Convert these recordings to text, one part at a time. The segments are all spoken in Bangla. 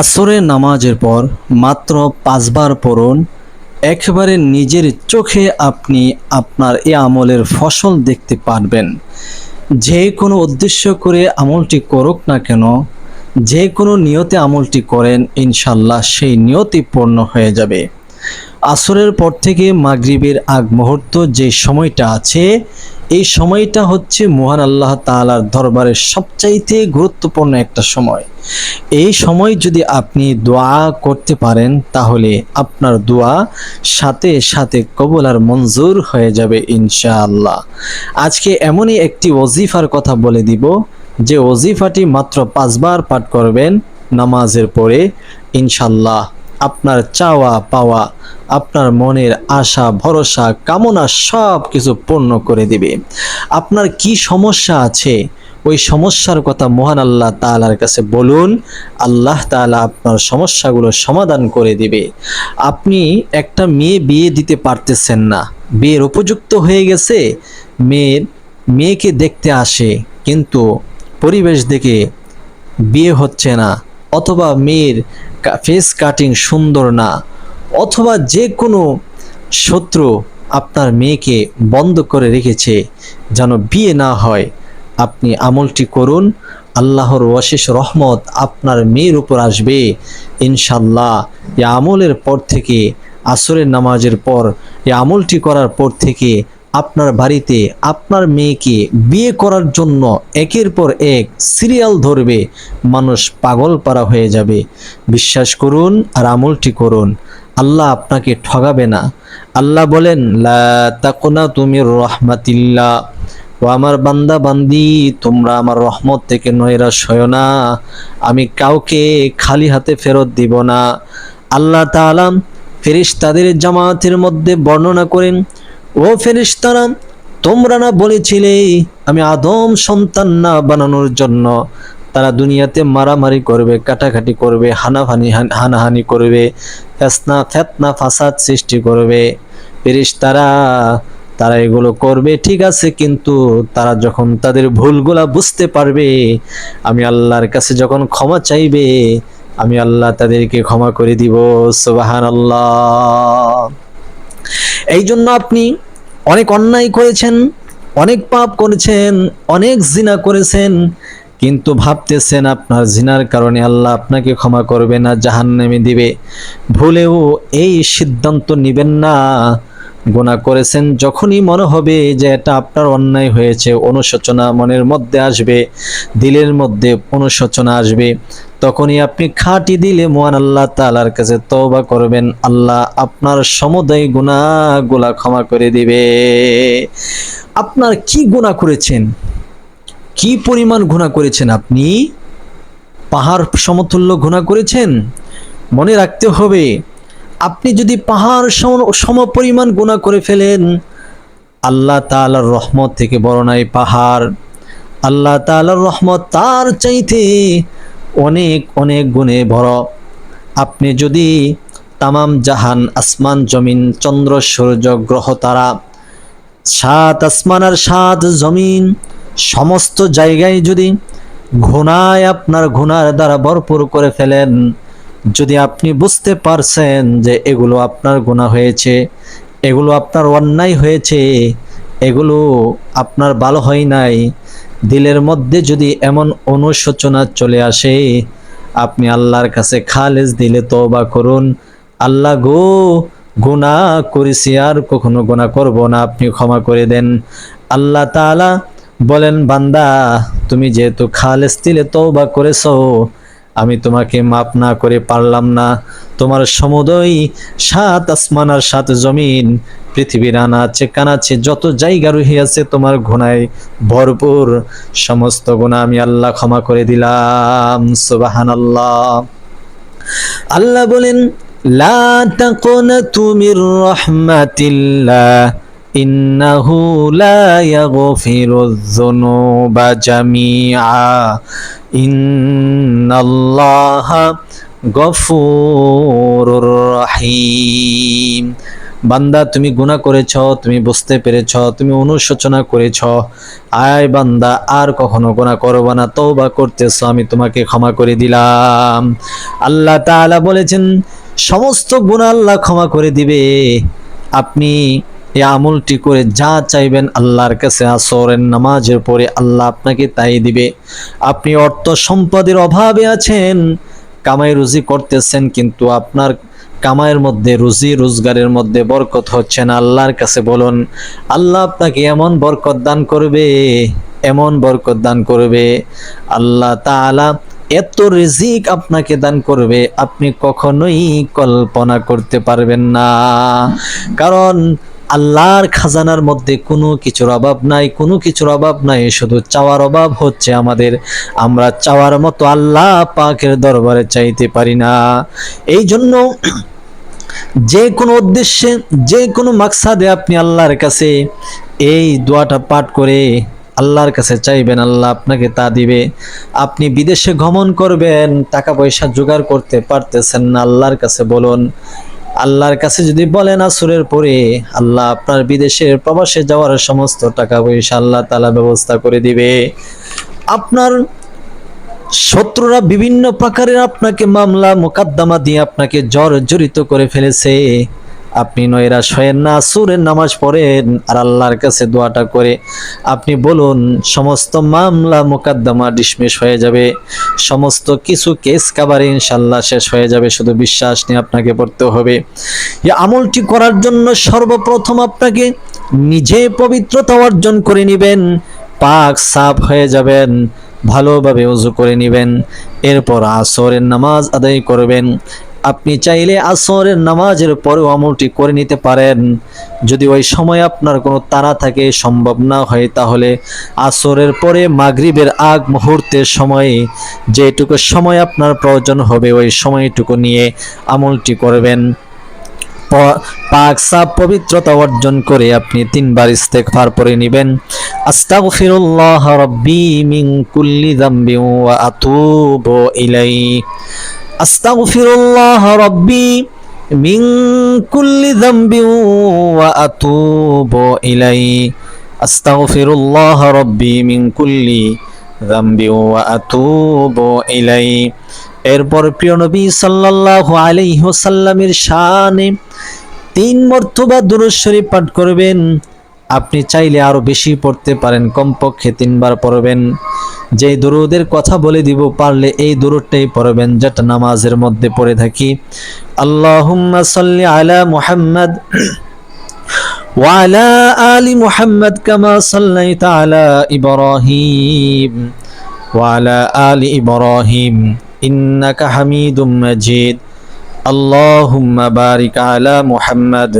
আসরের নামাজের পর মাত্র পাঁচবার পড়ুন। একেবারে নিজের চোখে আপনি আপনার এ আমলের ফসল দেখতে পারবেন। যে কোনো উদ্দেশ্য করে আমলটি করুক না কেন, যে কোনো নিয়তে আমলটি করেন ইনশাল্লাহ সেই নিয়তি পূর্ণ হয়ে যাবে। আসরের পর থেকে মাগরিবের আগ মুহূর্ত যে সময়টা আছে এই সময়টা হচ্ছে মহান আল্লাহ তাআলার দরবারের সবচাইতে গুরুত্বপূর্ণ একটা সময়। এই সময় যদি আপনি দোয়া করতে পারেন, তাহলে আপনার দোয়া সাথে সাথে কবুল আর মঞ্জুর হয়ে যাবে ইনশাআল্লাহ। আজকে এমনই একটি ওজিফার কথা বলে দিব, যে ওজিফাটি মাত্র পাঁচবার পাঠ করবেন নামাজের পরে ইনশাল্লাহ আপনার চাওয়া পাওয়া, আপনার মনের আশা, ভরসা, কামনা সব কিছু পূর্ণ করে দিবে। আপনার কি সমস্যা আছে? ওই সমস্যার কথা মহান আল্লাহ তাআলার কাছে বলুন, আল্লাহ তাআলা আপনার সমস্যাগুলো সমাধান করে দিবে। আপনি একটা মেয়ে বিয়ে দিতে পারতেছেন না। বিয়ের উপযুক্ত হয়ে গেছে, মেয়ের, মেয়েকে দেখতে আসে, কিন্তু পরিবেশ দেখে বিয়ে হচ্ছে না। অথবা মেয়ের ফেস কাটিং সুন্দর না, অথবা যে কোনো শত্রু আপনার মেয়েকে বন্ধ করে রেখেছে যেন বিয়ে না হয়, আপনি আমলটি করুন, আল্লাহর অশেষ রহমত আপনার মেয়ের উপর আসবে ইনশাল্লাহ এ আমলের পর থেকে, আসরের নামাজের পর এ আমলটি করার পর থেকে আপনার বাড়িতে আপনার মেয়েকে বিয়ে করার জন্য একের পর এক সিরিয়াল ধরবে, মানুষ পাগল পারা হয়ে যাবে। বিশ্বাস করুন আর আমলটি করুন, আল্লাহ আপনাকে ঠগাবে না। আল্লাহ বলেন, লা তুমি রহমাতিল্লাহ। ও আমার বান্দা, বান্দি, তোমরা আমার রহমত থেকে নয়রা হয় না। আমি কাউকে খালি হাতে ফেরত দিব না। আল্লাহ তাআলা ফেরেশতাদের জামাতের মধ্যে বর্ণনা করেন ও ফেরেশতারা, তোমরা না বলেছিলে, আমি আদম সন্তান না বানানোর জন্য। তারা দুনিয়াতে মারামারি করবে, কাটাকাটি করবে, হানাহানি হানাহানি করবে ফেসনা ফেতনা ফাসাদ সৃষ্টি করবে। ফেরেশতারা, তারা এগুলো করবে, ঠিক আছে, কিন্তু তারা যখন তাদের ভুলগুলা বুঝতে পারবে, আমি আল্লাহর কাছে যখন ক্ষমা চাইবে, আমি আল্লাহ তাদেরকে ক্ষমা করে দিব সুবাহান আল্লাহ এই জন্য আপনি অনেক অন্যায় করেছেন, অনেক পাপ করেছেন, অনেক জিনা করেছেন, কিন্তু ভাবতেছেন আপনার জিনার কারণে আল্লাহ আপনাকে ক্ষমা করবে না, জাহান্নামে দিবে। ভুলেও এই সিদ্ধান্ত নেবেন না। গুণা করেছেন, যখনই মনে হবে যে এটা আপনার অন্যায় হয়েছে, অনুশোচনা মনের মধ্যে আসবে, দিলের মধ্যে অনুশোচনা আসবে, তখনই আপনি খাঁটি দিলে মহান আল্লাহ তালার কাছে তওবা করবেন, আল্লাহ আপনার সমুদয় গুণাগুলা ক্ষমা করে দিবে। আপনার কি গুণা করেছেন? কি পরিমাণ গুণা করেছেন আপনি? পাহাড় সমতুল্য গুণা করেছেন? মনে রাখতে হবে আপনি যদি পাহাড় সম পরিমাণ গুণা করে ফেলেন, আল্লাহ তাআলার রহমত থেকে বড় নাই পাহাড়। আল্লাহ তাআলার রহমত তার চাইতে অনেক অনেক গুণে বড়। আপনি যদি তামাম জাহান, আসমান, জমিন, চন্দ্র, সূর্য, গ্রহ, তারা, সাত আসমান আর সাত জমিন, সমস্ত জায়গায় যদি ঘুণায় আপনার ঘুণার দ্বারা ভরপুর করে ফেলেন যদি আপনি বুঝতে পারছেন যে এগুলো আপনার গুণা হয়েছে, এগুলো আপনার অন্যায় হয়েছে, এগুলো আপনার ভালো হয় নাই, দিলের মধ্যে যদি এমন অনুশোচনা চলে আসে, আপনি আল্লাহর কাছে খালেজ দিলে তওবা করুন। আল্লাহ গো গুণা করেছি আর কখনো গুণা করব না, আপনি ক্ষমা করে দেন। আল্লাহ তাআলা বলেন, বান্দা, তুমি যেহেতু খালেজ দিলে তওবা করেছ আমি তোমাকে মাপ না করে পারলাম না। তোমার সমুদয় সাত আসমান আর সাত জমিন, পৃথিবীর আনাচে কানাচে যত জায়গা রহিয়াছে তোমার ঘুণায় ভরপুর। সমস্ত গুণা আমি আল্লাহ ক্ষমা করে দিলাম। সুবাহান আল্লাহ আল্লাহ বলেন, লা তাকুনাতু মির রাহমাতিল্লাহ। ইন্নাহু লা ইয়াগফিরুয যুনুবা জামিআ। ইন্নাল্লাহা গফুরুর রহিম। বান্দা, তুমি গুনাহ করেছ, তুমি বুঝতে পেরেছ, তুমি অনুশোচনা করেছ। আয় বান্দা, আর কখনো গুনাহ করবে না, তওবা করতেছ, আমি তোমাকে ক্ষমা করে দিলাম। আল্লাহ তাআলা বলেছেন, সমস্ত গুনাহ আল্লাহ ক্ষমা করে দিবে। আপনি এই আমলটি করে যা চাইবেন আল্লাহর কাছে আসরের নামাজের পরে আল্লাহ আপনাকে তাই দিবে। আপনি অর্থ সম্পদের অভাবে আছেন, কামাই রুজি করতেছেন, কিন্তু আপনার কামাইয়ের মধ্যে, রুজি রোজগারের মধ্যে বরকত হচ্ছে না। আল্লাহর কাছে বলুন, আল্লাহ আপনাকে এমন বরকত দান করবে, এমন বরকত দান করবে, আল্লাহ তাআলা এত রিজিক আপনাকে দান করবে, আপনি কখনোই কল্পনা করতে পারবেন না। কারণ আল্লাহর খাজানার মধ্যে কোনো কিছুর অভাব নাই, কোনো কিছুর অভাব নাই, শুধু চাওয়ার অভাব হচ্ছে আমাদের। আমরা চাওয়ার মতো আল্লাহ পাকের দরবারে চাইতে পারি না। এই জন্য যে কোনো উদ্দেশ্যে, যে কোনো মাকসাদে আপনি আল্লাহর কাছে এই দোয়াটা পাঠ করে আল্লাহর কাছে চাইবেন, আল্লাহ আপনাকে তা দিবে। আপনি বিদেশে গমন করবেন, টাকা পয়সা জোগাড় করতে পারতেছেন না, আল্লাহর কাছে বলুন। আল্লাহর কাছে যদি বলেন আসুরের পরে, আল্লাহ আপনার বিদেশের প্রবাসে যাওয়ার সমস্ত টাকা পয়সা আল্লাহ তালা ব্যবস্থা করে দিবে। আপনার শত্রুরা বিভিন্ন প্রকারের আপনাকে মামলা, মোকদ্দমা দিয়ে আপনাকে জর্জরিত করে ফেলেছে। আপনি নয়রা শয়েন না, সুরের নামাজ পড়েন আর আল্লাহর কাছে দোয়াটা করে। আপনি বলুন, সমস্ত মামলা মোকদ্দমা ডিসমিস হয়ে যাবে। সমস্ত কিছু কেস কাবারে ইনশাল্লাহ শেষ হয়ে যাবে, শুধু বিশ্বাস নিয়ে আপনাকে পড়তে হবে। এই আমলটি করার জন্য সর্বপ্রথম আপনাকে নিজে পবিত্রতা অর্জন করে নেবেন, পাক সাফ হয়ে যাবেন, ভালোভাবে উজু করে নেবেন, এরপর আসরের নামাজ আদায় করবেন। আপনি চাইলে আসরের নামাজের পরেও আমলটি করে নিতে পারেন। যদি ওই সময় আপনার কোনো তাড়া থাকে, সম্ভব না হয়, তাহলে আসরের পরে মাগরিবের আগ মুহূর্তের সময়ে, যেটুকু সময় আপনার প্রয়োজন হবে, ওই সময়টুকু নিয়ে আমলটি করবেন। পাক সাপ পবিত্রতা অর্জন করে আপনি তিনবার ইস্তেগফার পড়ে নেবেন। আস্তাগফিরুল্লাহ রাব্বি মিন কুল্লি যামবি ওয়া আতুবু ইলাইহি। আস্তাগফিরুল্লাহ রাব্বি মিন কুল্লি যামবি ওয়া আতুবু ইলাইহি। আস্তাগফিরুল্লাহ রাব্বি মিন কুল্লি যামবি ওয়া আতুবু ইলাইহি। এরপর প্রিয় নবী সাল্লাল্লাহু আলাইহি ওয়াসাল্লামের শানে তিন মর্তবা দুরূদ শরীফ পাঠ করবেন। আপনি চাইলে আরো বেশি পড়তে পারেন কমপক্ষে তিনবার পড়বেন যে দুরুদের কথা বলে দিব পারলে এই দুরুদটাই পড়বেন যেটা নামাজের মধ্যে পড়ে থাকি আল্লাহুম্মা সাল্লি আলা মুহাম্মদ وعلى آل محمد كما صليت على إبراهيم وعلى آل إبراهيم إنك حميد مجيد اللهم بارك على محمد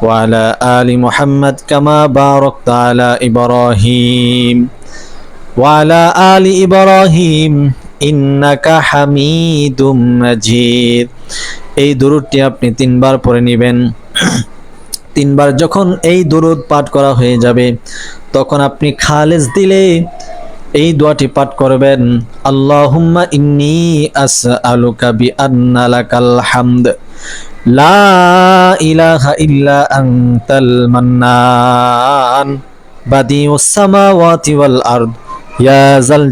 وعلى آل محمد كما باركت على إبراهيم وعلى آل إبراهيم إنك حميد مجيد এই দরুদটি আপনি তিনবার পড়ে নেবেন তিনবার যখন এই দরুদ পাঠ করা হয়ে যাবে তখন আপনি খালেজ দিলে এই দোয়াটি পাঠ করবেন আল্লাহুম্মা ইন্নি আসআলুকা বিআন্না লাকাল হামদ লা ইলাহা ইল্লা ইয়া জাল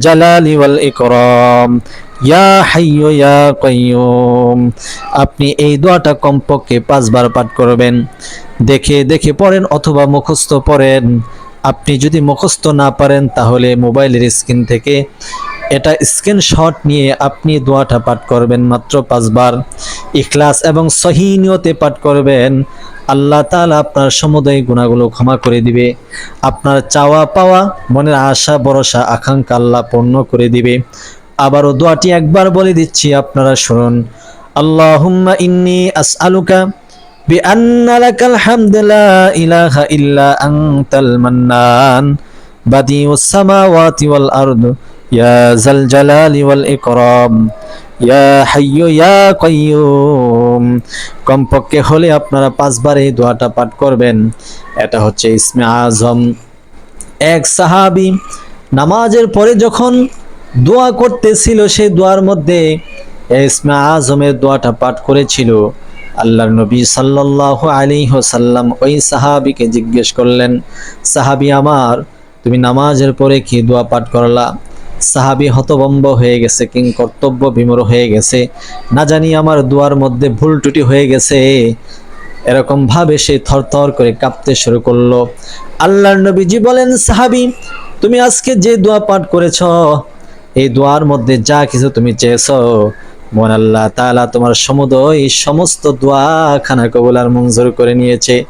ইয়া আপনি এই দোয়াটা কমপক্ষে পাঁচবার পাঠ করবেন। দেখে দেখে পড়েন অথবা মুখস্থ পড়েন। আপনি যদি মুখস্থ না পারেন তাহলে মোবাইলের স্ক্রিন থেকে এটা স্ক্রিনশট নিয়ে আপনি দোয়াটা পাঠ করবেন মাত্র পাঁচবার ইখলাস এবং সহি নিয়তে পাঠ করবেন আল্লাহ তাআলা আপনার সমুদয় গুণাগুলো ক্ষমা করে দিবে আপনার চাওয়া পাওয়া মনের আশা ভরসা আকাঙ্ক্ষা আল্লাহ পূর্ণ করে দিবে আবারও দোয়াটি একবার বলে দিচ্ছি আপনারা শুনুন আল্লাহুম্মা ইন্নি আসআলুকা بأن لك الحمد لا إله إلا أنت المنان بديع السماوات والأرض يا ذا الجلال والإكرام ইয়া হাইয়ু ইয়া কাইয়ুম কমপক্ষে হলে আপনারা পাঁচবার এই দোয়াটা পাঠ করবেন এটা হচ্ছে ইসমে আজম এক সাহাবী নামাজের পরে যখন দোয়া করতেছিল সেই দোয়ার মধ্যে এই ইসমে আজমের দোয়াটা পাঠ করেছিল আল্লাহর নবী সাল্লাল্লাহু আলাইহি ওয়াসাল্লাম ওই সাহাবীকে জিজ্ঞেস করলেন সাহাবী আমার তুমি নামাজের পরে কি দোয়া পাঠ করলা সাহাবী হতবম্ব হয়ে গেছে, কিং কর্তব্য বিমূর হয়ে গেছে। না জানি আমার দুয়ার মধ্যে ভুল ত্রুটি হয়ে গেছে। এরকম ভাবে সে থরথর করে কাঁপতে শুরু করল। আল্লাহর নবীজি বলেন, সাহাবী, তুমি আজকে যে দোয়া পাঠ করেছ, এই দোয়ার মধ্যে যা কিছু তুমি চেয়েছো মন আল্লাহ তাআলা তোমার সমুদয় সমস্ত দোয়া খানা কবুল আর মঞ্জুর করে নিয়েছে।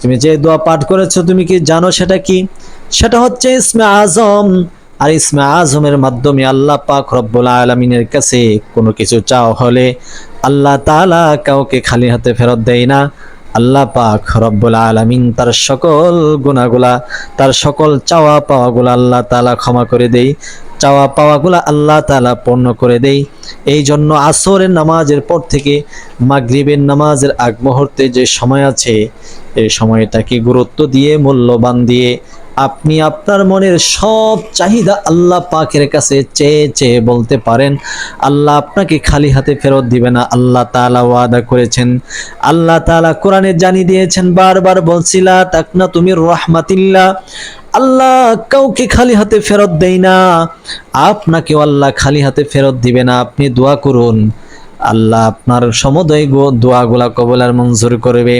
তুমি যে দোয়া পাঠ করেছ, তুমি কি জানো সেটা কি? সেটা হচ্ছে ইসমে আজম। আর ইসমা আজমের মাধ্যমে আল্লাহ পাক রব্বুল আলমিনের কাছে কোনো কিছু চাও হলে আল্লাহ তালা কাউকে খালি হাতে ফেরত দেয় না। আল্লাহ পাক রব্বুল আলমিন তার সকল গুণাগুলা তার সকল চাওয়া পাওয়াগুলা আল্লাহ তালা ক্ষমা করে দেই চাওয়া পাওয়াগুলা আল্লাহ তাআলা পূর্ণ করে দেই। এই জন্য আসরের নামাজের পর থেকে মাগরিবের নামাজের আগ মুহূর্তে যে সময় আছে, এই সময়টাকে গুরুত্ব দিয়ে, মূল্যবান দিয়ে আপনি আপনার মনের সব চাহিদা আল্লাহ পাকের কাছে চেয়ে চেয়ে বলতে পারেন। আল্লাহ আপনাকে খালি হাতে ফেরত দিবে না, আল্লাহ তাআলা ওয়াদা করেছেন। আল্লাহ তাআলা কোরআনে জানিয়ে দিয়েছেন বারবার বলছিলা তাকনা তুমি রহমাতিল্লাহ। আল্লাহ কাউকে খালি হাতে ফেরত দেয় না। আপনাকেও আল্লাহ খালি হাতে ফেরত দিবে না। আপনি দোয়া করুন। আল্লাহ আপনার সমুদয় দোয়াগুলা কবল আর মঞ্জুর করবে।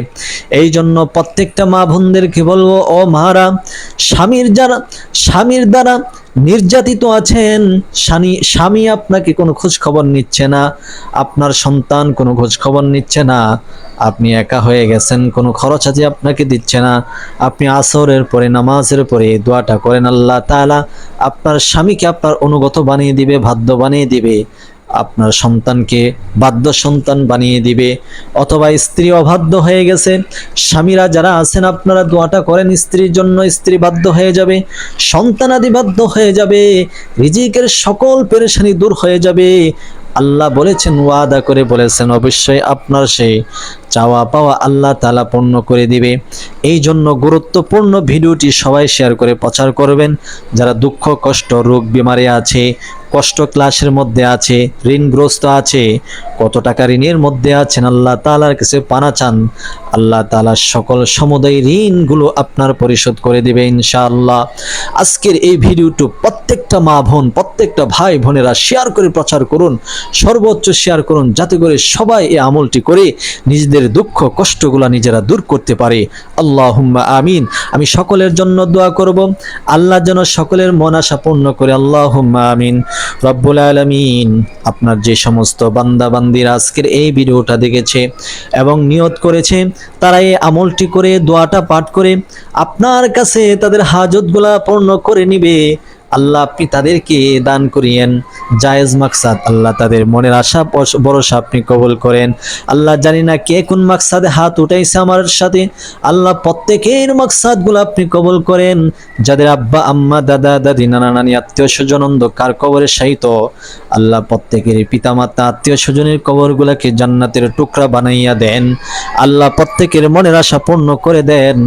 এই জন্য প্রত্যেকটা মা বোনদেরকে বলব, ও মারা, স্বামীর যারা স্বামীর দ্বারা নির্যাতিত আছেন, স্বামী স্বামী আপনাকে কোনো খোঁজ খবর নিচ্ছে না, আপনার সন্তান কোনো খোঁজ খবর নিচ্ছে না, আপনি একা হয়ে গেছেন, কোনো খরচ আছে আপনাকে দিচ্ছে না, আপনি আসরের পরে, নামাজের পরে দোয়াটা করেন আল্লাহ তাআলা, আপনার স্বামীকে আপনার অনুগত বানিয়ে দিবে, বাধ্য বানিয়ে দিবে। আপনার সন্তানকে বাধ্য সন্তান বানিয়ে দিবে, অথবা স্ত্রী অবাধ্য হয়ে গেছে, স্বামীরা যারা আছেন আপনারা দোয়াটা করেন, স্ত্রীর জন্য স্ত্রী বাধ্য হয়ে যাবে, সন্তানাদি বাধ্য হয়ে যাবে, রিজিকের সকল পেরেশানি দূর হয়ে যাবে। আল্লাহ বলেছেন, ওয়াদা করে বলেছেন, অবশ্যই আপনার সেই চাওয়া পাওয়া আল্লাহ তালা পূর্ণ করে দিবে। এই জন্য গুরুত্বপূর্ণ ভিডিওটি সবাই শেয়ার করে প্রচার করবেন। যারা দুঃখ, কষ্ট, রোগ, বিমারে আছে, কষ্ট ক্লাসের মধ্যে আছে, ঋণগ্রস্ত আছে, কত টাকা ঋণের মধ্যে আছেন আল্লাহ তালার কাছে পানা চান, আল্লাহ তালার সকল সমুদায় ঋণগুলো আপনার পরিশোধ করে দিবে ইনশাআল্লাহ। আজকের এই ভিডিওটি প্রত্যেকটা মা বোন, প্রত্যেকটা ভাই বোনেরা শেয়ার করে প্রচার করুন, সর্বোচ্চ শেয়ার করুন, যাতে করে সবাই এই আমলটি করে নিজেদের দুঃখ কষ্টগুলা নিজেরা দূর করতে পারে। আল্লাহ হুম্মা আমিন। আমি সকলের জন্য দোয়া করব। আল্লাহ যেন সকলের মন আশা পূর্ণ করে। আল্লাহ হুম্মা আমিন। রব্বুল আলমিন। আপনার যে সমস্ত বান্দা বান্দির আজকের এই ভিডিওটা দেখেছে এবং নিয়ত করেছে তারা এই আমলটি করে, দোয়াটা পাঠ করে, আপনার কাছে তাদের হাজতগুলা পূর্ণ করে নিবে। আল্লাহ আপনি তাদেরকে দান করিয়েন। জায়েজ মাকসাদ, আল্লাহ তাদের মনের আশা ভরসা আপনি কবল করেন। আল্লাহ জানি না কে কোন মাকসাদে হাত উঠাইছে আমার সাথে। আল্লাহ প্রত্যেকের মাকসাদগুলো আপনি কবল করেন। যাদের আব্বা, আম্মা, দাদা, দাদি, নানা, নানি, আত্মীয় স্বজন, অন্ধকার কবরের সাহিত আল্লাহ প্রত্যেকের পিতামাতা, আত্মীয় স্বজনের কবরগুলোকে জান্নাতের টুকরা বানাইয়া দেন। আল্লাহ প্রত্যেকের মনের আশা পূর্ণ করে দেন।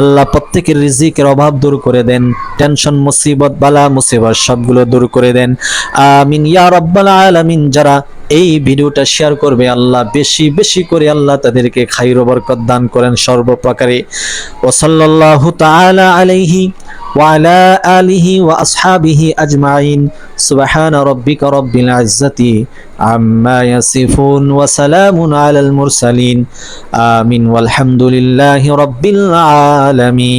আল্লাহ প্রত্যেকের রিজিকের অভাব দূর করে দেন। টেনশন, মুসিবত, বালা মুসিবত সবগুলো দূর করে দেন আমিন ইয়া রাব্বাল আলামিন যারা এই ভিডিওটা শেয়ার করবে আল্লাহ বেশি বেশি করে আল্লাহ তাদেরকে খাইর বরকত দান করেন সর্বপ্রকারে ও সাল্লাল্লাহু তাআলা আলাইহি وعلى آله وأصحابه أجمعين سبحان ربك رب العزة عما يصفون وسلام على المرسلين آمين والحمد لله رب العالمين